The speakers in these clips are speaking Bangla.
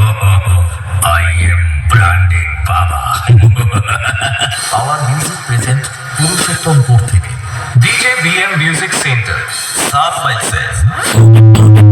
I am branded Baba. Our music present Purushottam Pur থেকে DJ BM Music Center, South Myself.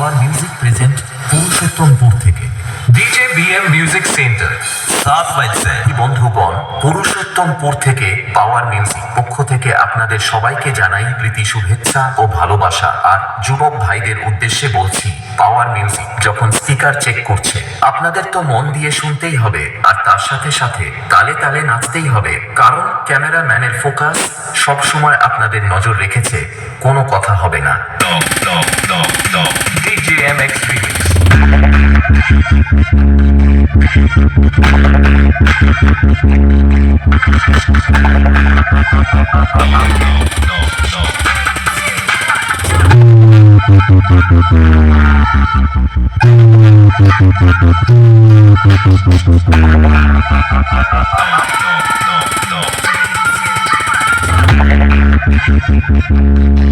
Our music present Purushottampur থেকে ডিজে বিএম মিউজিক সেন্টার সাত বাইসে বন্ধুগণ পুরুষোত্তমপুর থেকে পাওয়ার মিউজিক পক্ষ থেকে আপনাদের সবাইকে জানাই প্রীতি, শুভেচ্ছা ও ভালোবাসা। আর যুবক ভাইদের উদ্দেশ্যে বলছি পাওয়ার মিউজিক যখন স্পিকার চেক করছে, আপনাদের তো মন দিয়ে শুনতেই হবে, আর তার সাথে সাথে তালে তালে নাচতেই হবে। কারণ ক্যামেরাম্যানের ফোকাস সবসময় আপনাদের নজর রেখেছে, কোনো কথা হবে না। EDM experience. No, no, no.